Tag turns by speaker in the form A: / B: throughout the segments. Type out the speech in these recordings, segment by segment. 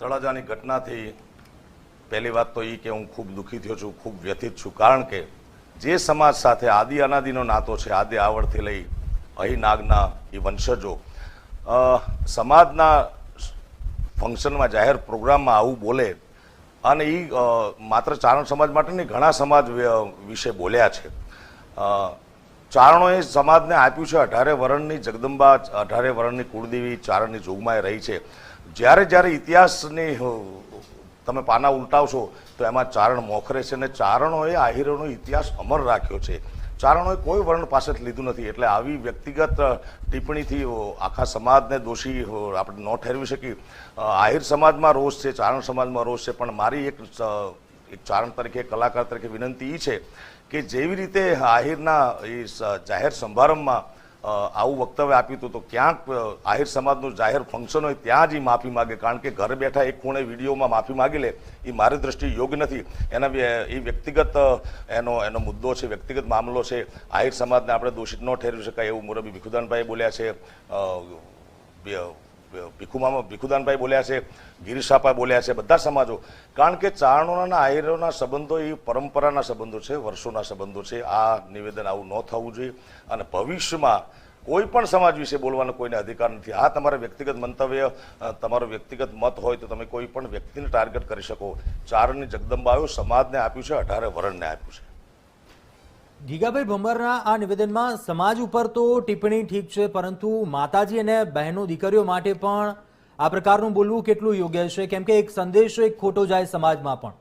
A: તળાજાની ઘટનાથી પહેલી વાત તો એ કે હું ખૂબ દુઃખી થયો છું, ખૂબ વ્યથિત છું, કારણ કે જે સમાજ સાથે આદિ અનાદિનો નાતો છે, આદિ આવડથી લઈ અહીં નાગના એ વંશજો સમાજના ફંક્શનમાં જાહેર પ્રોગ્રામમાં આવું બોલે અને એ માત્ર ચારણ સમાજ માટે નહીં ઘણા સમાજ વિશે બોલ્યા છે. ચારણોએ સમાજને આપ્યું છે. અઢારે વરણની જગદંબા, અઢારે વરણની કુળદેવી ચારણની જોગમાં રહી છે. જ્યારે જ્યારે ઇતિહાસની તમે પાના ઉલટાવશો, તો એમાં ચારણ મોખરે છે અને ચારણોએ આહિરોનો ઇતિહાસ અમર રાખ્યો છે. ચારણોએ કોઈ વર્ણ પાસે લીધું નથી. એટલે આવી વ્યક્તિગત ટિપ્પણીથી આખા સમાજને દોષી આપણે ન ઠેરવી શકીએ. આહિર સમાજમાં રોષ છે, ચારણ સમાજમાં રોષ છે, પણ મારી એક એક ચારણ તરીકે કલાકાર તરીકે વિનંતી એ છે કે જેવી રીતે આહિરના એ જાહેર સમારંભમાં આવું વક્તવ્ય આપ્યું હતું, તો ક્યાંક આહિર સમાજનું જાહેર ફંક્શન હોય ત્યાં જ એ માફી માગે. કારણ કે ઘરે બેઠા એક ખૂણે વિડીયોમાં માફી માગી લે એ મારી દ્રષ્ટિએ યોગ્ય નથી. એના એ વ્યક્તિગત એનો એનો મુદ્દો છે, વ્યક્તિગત મામલો છે. આહિર સમાજને આપણે દોષિત ન ઠેરવી શકાય એવું મોરબી ભીખુદાનભાઈ બોલ્યા છે. ભીખુમામા ભીખુદાનભાઈ બોલ્યા છે ગિરીશાપા બોલ્યા છે, બધા સમાજો. કારણ કે ચારણોના આહિરોના સંબંધો એ પરંપરાના સંબંધો છે, વર્ષોના સંબંધો છે. આ નિવેદન આવું ન થવું જોઈએ. અને ભવિષ્યમાં કોઈ પણ સમાજ વિશે બોલવાનો કોઈને અધિકાર નથી. આ તમારા વ્યક્તિગત મંતવ્ય તમારો વ્યક્તિગત મત હોય તો તમે કોઈ પણ વ્યક્તિને ટાર્ગેટ કરી શકો. ચારણની જગદંબાયો સમાજને આપ્યું છે, અઢારે વરણને આપ્યું છે.
B: ગીગાભાઈ ભંબરના આ નિવેદનમાં સમાજ ઉપર તો ટિપ્પણી ઠીક છે, પરંતુ માતાજી અને બહેનો દીકરીઓ માટે પણ આ પ્રકારનું બોલવું કેટલું યોગ્ય છે? કેમ કે એક સંદેશો એક ખોટો જાય સમાજમાં પણ.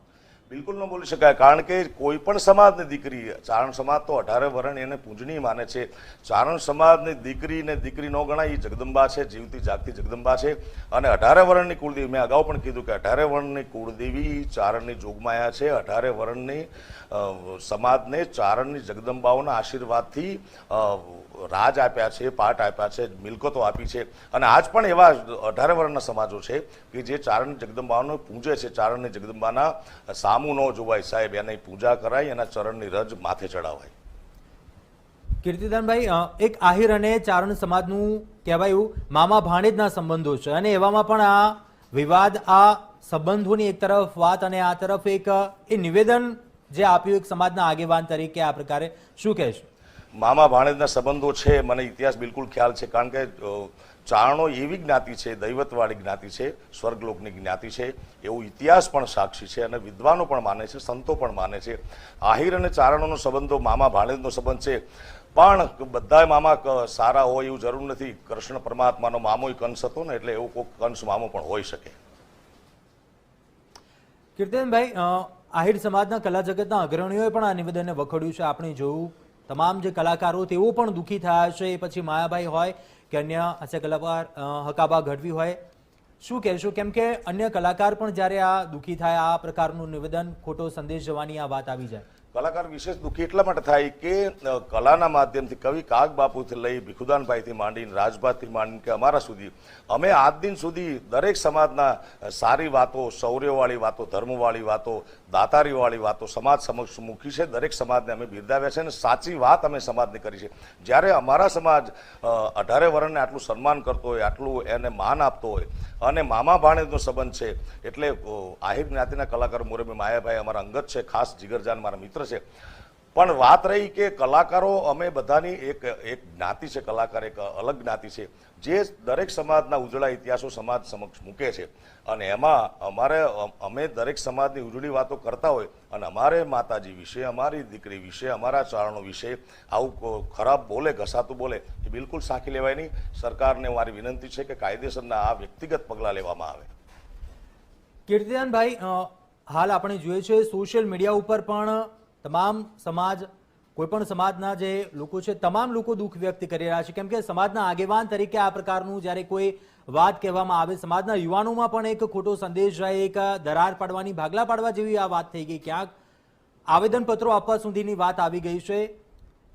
A: બિલકુલ ન બોલી શકાય. કારણ કે કોઈ પણ સમાજની દીકરી, ચારણ સમાજ તો અઢારે વરણ એને પૂજનીય માને છે. ચારણ સમાજની દીકરી ને દીકરી ન ગણાય એ જગદંબા છે, જીવતી જાગતી જગદંબા છે. અને અઢારે વરણની કુળદેવી, મેં અગાઉ પણ કીધું કે અઢારે વરણની કુળદેવી ચારણની જોગમાયા છે. અઢારે વરણની સમાજને ચારણની જગદંબાઓના આશીર્વાદથી રાજ આપ્યા છે પાટ આપ્યા છે, મિલકતો આપી છે. અને આજ પણ એવા અઢારે વર્ણના સમાજો છે કે જે ચારણ જગદંબાઓને પૂજે છે. ચારણની જગદંબાના સામું ન જોવાય સાહેબ એની પૂજા કરાય એના ચરણની રજ માથે ચડાવાય.
B: કીર્તિદાનભાઈ એક આહિર અને ચારણ સમાજનું કહેવાયું મામા ભાણેજના સંબંધો છે અને એવામાં પણ આ વિવાદ આ સંબંધોની એક તરફ વાત અને આ તરફ એક એ નિવેદન જે આપ્યું એક સમાજના આગેવાન તરીકે આ પ્રકારે. શું કહેશું?
A: મામા ભાણેજના સંબંધો છે મને ઇતિહાસ બિલકુલ ખ્યાલ છે કારણ કે ચારણો એવી જ્ઞાતિ છે, દૈવતવાળી જ્ઞાતિ છે, સ્વર્ગલોકની જ્ઞાતિ છે, એવું ઇતિહાસ પણ સાક્ષી છે અને વિદ્વાનો પણ માને છે, સંતો પણ માને છે. આહિર અને ચારણોનો સંબંધો મામા ભાણેજનો સંબંધ છે. પણ બધા મામા સારા હોય એવું જરૂર નથી. કૃષ્ણ પરમાત્માનો મામો કંસ હતો ને એટલે એવો કોઈ કંસ મામો પણ હોઈ શકે.
B: કીર્તનભાઈ આહિર સમાજના કલા જગતના અગ્રણીઓએ પણ આ નિવેદનને વખોડ્યું છે. આપણે જોયું, તમામ જે કલાકારો તેઓ પણ દુઃખી થયા છે એ પછી માયાભાઈ હોય કે અન્ય હાસ્ય કલાકાર હકાબા ઘડવી હોય. શું કહેશું? કેમ કે અન્ય કલાકાર પણ જ્યારે આ દુઃખી થાય, આ પ્રકારનું નિવેદન, ખોટો સંદેશ જવાની આ વાત આવી જાય.
A: કલાકાર વિશેષ દુઃખી એટલા માટે થાય કે કલાના માધ્યમથી કવિ કાગ બાપુથી લઈ ભીખુદાનભાઈથી માંડીને રાજભાથી માંડીને કે અમારા સુધી, અમે આજ દિન સુધી દરેક સમાજના સારી વાતો, શૌર્યવાળી વાતો, ધર્મવાળી વાતો, દાતારીવાળી વાતો સમાજ સમક્ષ મૂકી છે. દરેક સમાજને અમે બિરદાવ્યા છે અને સાચી વાત અમે સમાજને કરી છે. જ્યારે અમારા સમાજ અઢારે વર્ણને આટલું સન્માન કરતો હોય, આટલું એને માન આપતો હોય, અને મામા ભાણેજનો સંબંધ છે, એટલે આહિર જ્ઞાતિના કલાકાર મોરબી માયાભાઈ અમારા અંગત છે, ખાસ જીગરજાન મારા મિત્ર છે. પણ વાત રહી કે કલાકારો, અમે બધાની એક એક જ્ઞાતિ છે, કલાકાર એક અલગ જ્ઞાતિ છે. જે દરેક સમાજના ઉજળા ઇતિહાસો સમાજ સમક્ષ મૂકે છે. અને એમાં અમારે, અમે દરેક સમાજની ઉજળી વાતો કરતા હોય અને અમારે માતાજી વિશે, અમારી દીકરી વિશે, અમારા ચારણો વિશે આવું ખરાબ બોલે, ઘસાતું બોલે એ બિલકુલ સાંખી લેવાય નહીં. સરકારને મારી વિનંતી છે કે કાયદેસરના આ વ્યક્તિગત પગલાં લેવામાં આવે.
B: કીર્તિદાનભાઈ હાલ આપણે જોઈએ છીએ સોશિયલ મીડિયા ઉપર પણ તમામ સમાજ, કોઈપણ સમાજના જે લોકો છે, તમામ લોકો દુઃખ વ્યક્ત કરી રહ્યા છે. કેમ કે સમાજના આગેવાન તરીકે આ પ્રકારનું જ્યારે કોઈ વાત કહેવામાં આવે, સમાજના યુવાનોમાં પણ એક ખોટો સંદેશ જાય, એક દરાર પાડવાની, ભાગલા પાડવા જેવી આ વાત થઈ ગઈ. ક્યાંક આવેદનપત્રો આપવા સુધીની વાત આવી ગઈ છે.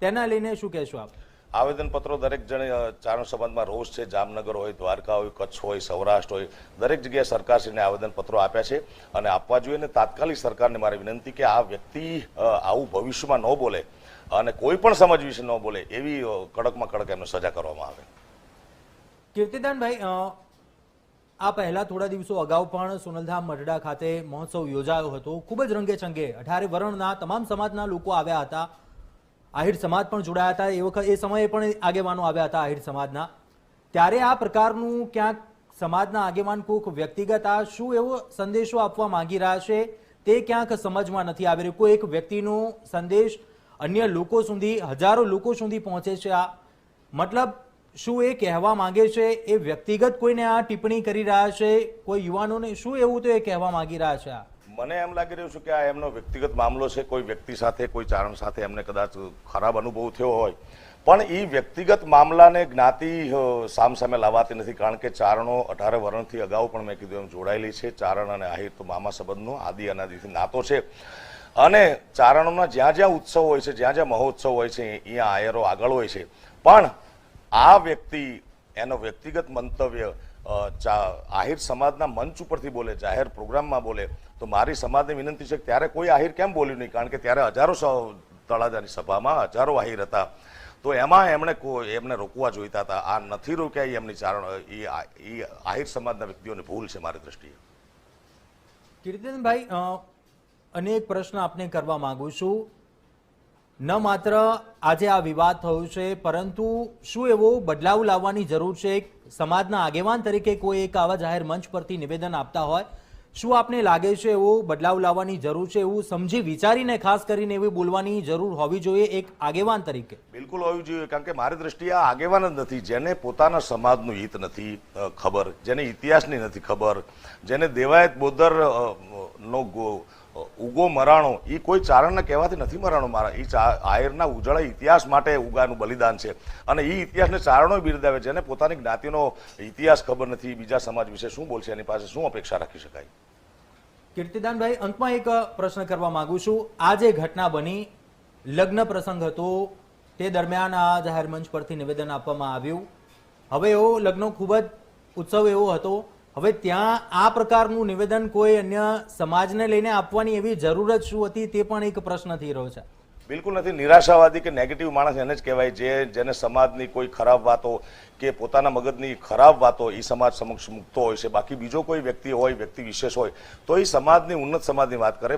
B: તેના લઈને શું કહેશો આપ?
A: આવેદનપત્રો દરેક જણે ચારણ સંબંધમાં રોષ છે, જામનગર હોય, દ્વારકા હોય, કચ્છ હોય, સૌરાષ્ટ્ર હોય, દરેક જગ્યાએ સરકારશ્રીને આવેદનપત્રો આપ્યા છે અને આપવા જોઈએ અને તાત્કાલિક સરકારને મારી વિનંતી કે આ વ્યક્તિ આવું ભવિષ્યમાં ન બોલે અને કોઈ પણ સમજ વિશે ન બોલે એવી કડકમાં કડક એમને સજા કરવામાં આવે.
B: કીર્તિદાનભાઈ આ પહેલા થોડા દિવસો અગાઉ પણ સોનલધામ મઢડા ખાતે મહોત્સવ યોજાયો હતો. ખૂબ જ રંગે ચંગે અઢારે વર્ણના તમામ સમાજના લોકો આવ્યા હતા. આહિર સમાજ પણ જોડાયા હતા. એ વખત, એ સમયે પણ આગેવાનો આવ્યા હતા આહિર સમાજના. ત્યારે આ પ્રકારનું ક્યાંક સમાજના આગેવાન કોઈક વ્યક્તિગત આ શું એવો સંદેશો આપવા માંગી રહ્યા છે, તે ક્યાંક સમજમાં નથી આવી રહ્યું. કોઈ એક વ્યક્તિનો સંદેશ અન્ય લોકો સુધી, હજારો લોકો સુધી પહોંચે છે આ. મતલબ, શું એ કહેવા માંગે છે? એ વ્યક્તિગત કોઈને આ ટિપ્પણી કરી રહ્યા છે? કોઈ યુવાનોને શું એવું તો એ કહેવા માંગી રહ્યા છે આ?
A: મને એમ લાગી રહ્યું છે કે આ એમનો વ્યક્તિગત મામલો છે, કોઈ વ્યક્તિ સાથે, કોઈ ચારણ સાથે એમને કદાચ ખરાબ અનુભવ થયો હોય. પણ એ વ્યક્તિગત મામલાને જ્ઞાતિ સામ સામસામે લાવાતી નથી. કારણ કે ચારણો અઢારે વર્ણથી અગાઉ પણ મેં કીધું એમ જોડાયેલી છે. ચારણ અને આહિર તો મામા સંબંધનો આદિ અનાદિથી નાતો છે. અને ચારણોના જ્યાં જ્યાં ઉત્સવ હોય છે, જ્યાં જ્યાં મહોત્સવ હોય છે અહીંયા આયરો આગળ હોય છે. પણ આ વ્યક્તિ, એનો વ્યક્તિગત મંતવ્ય આહિર સમાજના મંચ ઉપરથી બોલે, જાહેર પ્રોગ્રામમાં બોલે, તો મારી સમાજની વિનંતી છે કે ત્યારે કોઈ આહિર કેમ બોલ્યું નહીં? કારણ કે ત્યારે હજારો તળાજાની સભામાં હજારો આહિર હતા. તો એમાં એમણે એમને રોકવા જોઈતા હતા. આ નથી રોક્યા એ એમની ચારણ એ આહિર સમાજના વ્યક્તિઓની ભૂલ છે મારી દ્રષ્ટિએ.
B: કીર્તિનભાઈ અનેક પ્રશ્ન આપને કરવા માંગુ છું. ન માત્ર આજે આ વિવાદ થયો છે, પરંતુ શું એવો બદલાવ લાવવાની જરૂર છે? સમાજના આગેવાન તરીકે કોઈ એક આવા જાહેર મંચ પરથી નિવેદન આપતા હોય, શું આપને લાગે છે એવો બદલાવ લાવવાની જરૂર છે એવું સમજી વિચારીને ખાસ કરીને એવી બોલવાની જરૂર હોવી જોઈએ એક આગેવાન તરીકે?
A: બિલકુલ હોવી જોઈએ, કારણ કે મારી દ્રષ્ટિએ આ આગેવાન જ નથી, જેને પોતાના સમાજનું હિત નથી ખબર, જેને ઇતિહાસની નથી ખબર, જેને દેવાયત બોદર નો ઉગો મરાણો એ કોઈ ચારણને કહેવાથી નથી મરાણો મારા. એ આયરના ઉજળા ઇતિહાસ માટે ઉગાનું બલિદાન છે. અને એ ઇતિહાસને ચારણો બિરદાવે જેને પોતાની જ્ઞાતિનો ઇતિહાસ ખબર નથી, બીજા સમાજ વિશે શું બોલશે, એની પાસે શું અપેક્ષા રાખી શકાય?
B: કીર્તિદાનભાઈ, અંતમાં એક પ્રશ્ન કરવા માંગુ છું. આ જે ઘટના બની, લગ્ન પ્રસંગ હતો, તે દરમિયાન આ જાહેર મંચ પરથી નિવેદન આપવામાં આવ્યું. હવે એવો લગ્ન ખૂબ જ ઉત્સવ એવો હતો હવે ત્યાં આ પ્રકારનું નિવેદન કોઈ અન્ય સમાજને લઈને આપવાની એવી જરૂરત શું હતી તે પણ એક પ્રશ્ન થઈ રહ્યો છે.
A: બિલકુલ નથી. નિરાશાવાદી કે નેગેટિવ માણસ એને જ કહેવાય જે, જેને સમાજની કોઈ ખરાબ વાતો કે પોતાના મગજની ખરાબ વાતો એ સમાજ સમક્ષ મૂકતો હોય છે. બાકી બીજો કોઈ વ્યક્તિ હોય, વ્યક્તિ વિશેષ હોય, તો એ સમાજની ઉન્નત સમાજની વાત કરે.